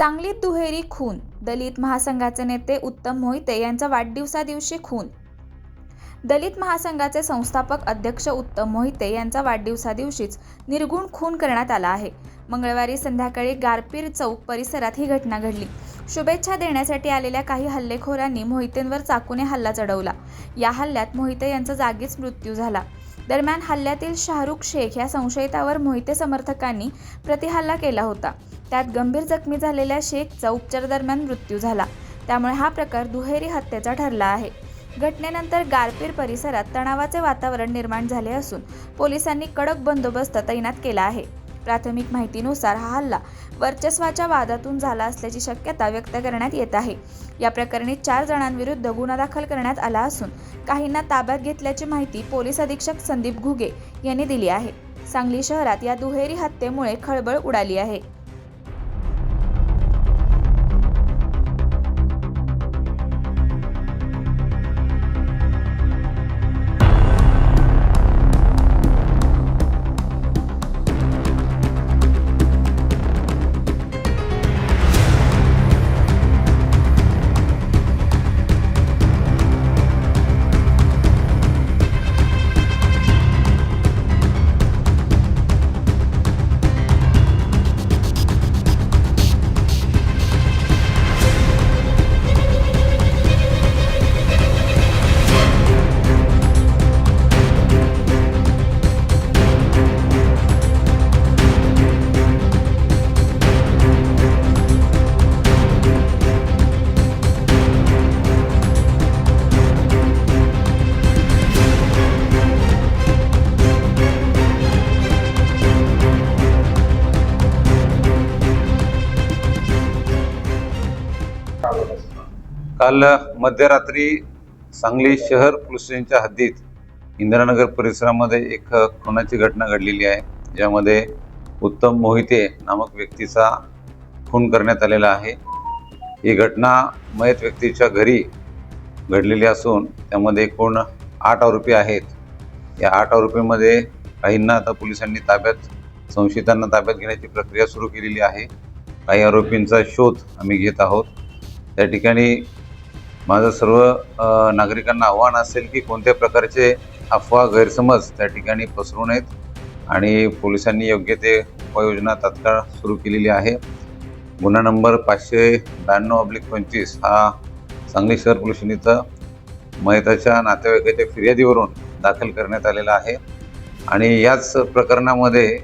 सांगलीत दुहेरी खून दलित महासंघाचे नेते उत्तम मोहिते यांचा वाढदिवसादिवशी खून. दलित महासंघाचे संस्थापक अध्यक्ष उत्तम मोहिते यांचा वाढदिवसादिवशीच निर्गुण खून करण्यात आला आहे. मंगळवारी संध्याकाळी गारपीर चौक परिसरात ही घटना घडली. शुभेच्छा देण्यासाठी आलेल्या काही हल्लेखोरांनी मोहितेंवर चाकूने हल्ला चढवला. या हल्ल्यात मोहिते यांचा जागीच मृत्यू झाला. दरम्यान हल्ल्यातील शाहरुख शेख या संशयितावर मोहिते समर्थकांनी प्रतिहल्ला केला होता. त्यात गंभीर जखमी झालेल्या शेखचा उपचारादरम्यान मृत्यू झाला. त्यामुळे हा प्रकार दुहेरी हत्येचा ठरला आहे. घटनेनंतर गारपीर परिसरात तणावाचे वातावरण निर्माण झाले असून पोलिसांनी कडक बंदोबस्त तैनात केला आहे. प्राथमिक माहितीनुसार हा हल्ला वर्चस्वाच्या वादातून झाला असल्याची शक्यता व्यक्त करण्यात येत आहे. या प्रकरणी चार जणांविरुद्ध गुन्हा दाखल करण्यात आला असून काहींना ताब्यात घेतल्याची माहिती पोलीस अधीक्षक संदीप घुगे यांनी दिली आहे. सांगली शहरात या दुहेरी हत्येमुळे खळबळ उडाली आहे. काल मध्यरात्री सांगली शहर पोलीस स्टेशनच्या हद्दीत इंदिरानगर परिसरामध्ये एक खुनाची घटना घडलेली आहे. ज्यामध्ये उत्तम मोहिते नामक व्यक्तीचा खून करण्यात आलेला आहे. ही घटना मयत व्यक्तीच्या घरी घडलेली असून त्यामध्ये एकूण आठ आरोपी आहेत. या आठ आरोपीमध्ये काहींना आता पोलिसांनी ताब्यात संशयितांना ताब्यात घेण्याची प्रक्रिया सुरू केलेली आहे. काही आरोपींचा शोध आम्ही घेत आहोत. त्या ठिकाणी माझं सर्व नागरिकांना आव्हान असेल की कोणत्या प्रकारचे अफवा गैरसमज त्या ठिकाणी पसरू नयेत आणि पोलिसांनी योग्य ते उपाययोजना तात्काळ सुरू केलेली आहे. गुन्हा नंबर पाचशे ब्याण्णव अब्लिक पंचवीस हा सांगली शहर पोलीस इथं मयताच्या नातेवाईकाच्या फिर्यादीवरून दाखल करण्यात आलेला आहे. आणि याच प्रकरणामध्ये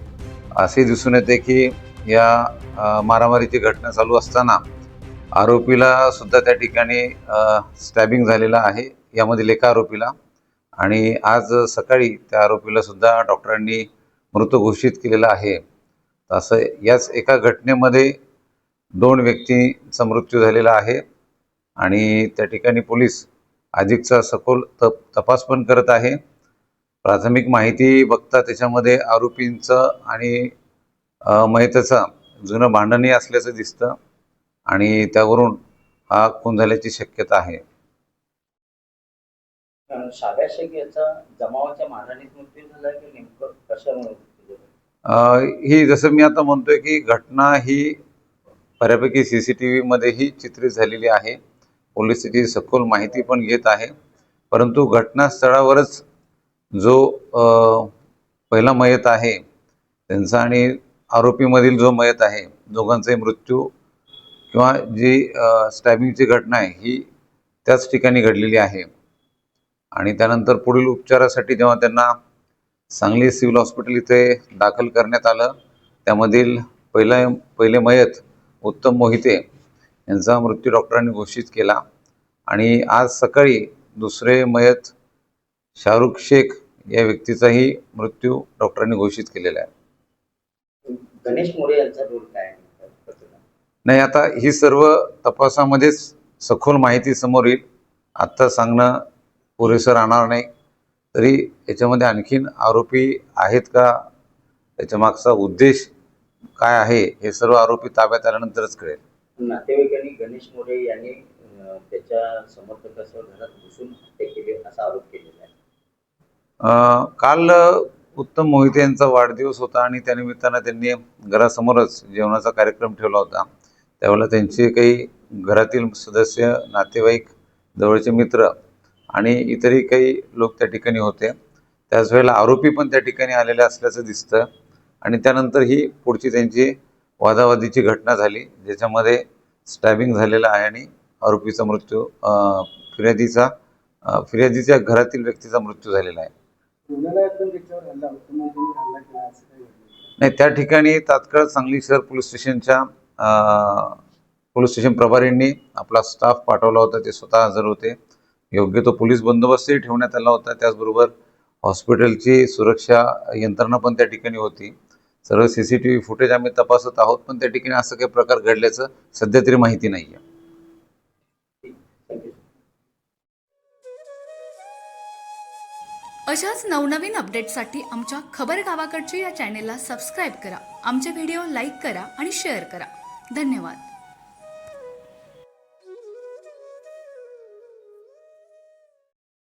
असे दिसून येते की या मारामारीची घटना चालू असताना आरोपीला सुद्धा त्या ठिकाणी स्टॅबिंग झालेला आहे. यामधील एका आरोपीला. आणि आज सकाळी त्या आरोपीला सुद्धा डॉक्टरांनी मृत घोषित केलेलं आहे. असं याच एका घटनेमध्ये दोन व्यक्तींचा मृत्यू झालेला आहे. आणि त्या ठिकाणी पोलीस अधिकचा सखोल तप तपास पण करत आहे. प्राथमिक माहिती बघता त्याच्यामध्ये आरोपींचं आणि अ, मयताचं जुनं भांडणही असल्याचं दिसतं. आणि त्यावरून हा खून झाल्याची शक्यता आहे. अं, शाब्या शेख याचा जमावाच्या मारहाणीत मृत्यू झाला की नेमकं कशामुळे मृत्यू झाला? अ, ही जसं मी आता म्हणतोय की घटना ही बऱ्यापैकी सी सी टी व्हीमध्येही चित्रित झालेली आहे. पोलीस त्याची सखोल माहिती पण घेत आहे. परंतु घटनास्थळावरच जो पहिला मयत आहे त्यांचा आणि आरोपीमधील जो मयत आहे दोघांचाही मृत्यू किंवा जी स्टॅबिंगची घटना आहे ही त्याच ठिकाणी घडलेली आहे. आणि त्यानंतर पुढील उपचारासाठी जेव्हा त्यांना सांगली सिव्हिल हॉस्पिटल इथे दाखल करण्यात आलं त्यामधील पहिला पहिले मयत उत्तम मोहिते यांचा मृत्यू डॉक्टरांनी घोषित केला. आणि आज सकाळी दुसरे मयत शाहरुख शेख या व्यक्तीचाही मृत्यू डॉक्टरांनी घोषित केलेला आहे. गणेश मोरे यांचा रोल काय? नाही आता ही सर्व तपासामध्येच सखोल माहिती समोर येईल. आत्ता सांगणं पुरेसं राहणार नाही. तरी याच्यामध्ये आणखीन आरोपी आहेत का? त्याच्या मागचा उद्देश काय आहे? हे सर्व आरोपी ताब्यात आल्यानंतरच कळेल. नातेवाईकांनी गणेश मोरे यांनी त्याच्या समर्थकासह घरात घुसून हत्या केली असा आरोप केलेला आहे. काल उत्तम मोहिते यांचा वाढदिवस होता आणि त्यानिमित्तानं त्यांनी घरासमोरच जेवणाचा कार्यक्रम ठेवला होता. त्यावेळेला त्यांचे काही घरातील सदस्य नातेवाईक जवळचे मित्र आणि इतरही काही लोक त्या ठिकाणी होते. त्याच वेळेला आरोपी पण त्या ठिकाणी आलेले असल्याचं दिसतं आणि त्यानंतर ही पुढची त्यांची वादावादीची घटना झाली ज्याच्यामध्ये स्टॅबिंग झालेलं आहे आणि आरोपीचा मृत्यू फिर्यादीचा फिर्यादीच्या घरातील व्यक्तीचा मृत्यू झालेला आहे. नाही त्या ठिकाणी तात्काळ सांगली शहर पोलीस स्टेशनच्या पोलीस स्टेशन प्रभारींनी आपला स्टाफ पाठवला होता ते स्वतः हजर होते. योग्य तो पोलीस बंदोबस्तही ठेवण्यात आला होता. त्याचबरोबर हॉस्पिटलची सुरक्षा यंत्रणा पण त्या ठिकाणी होती. सर्व C C T V footage आम्ही तपासत आहोत पण त्या ठिकाणी असं काही प्रकार घडल्याचं सध्या तरी माहिती नाही आहे अशाच नवनवीन अपडेटसाठी आमच्या खबर गावाकडची या चॅनेलला सबस्क्राईब करा. आमचे व्हिडिओ लाईक करा आणि शेअर करा. धन्यवाद.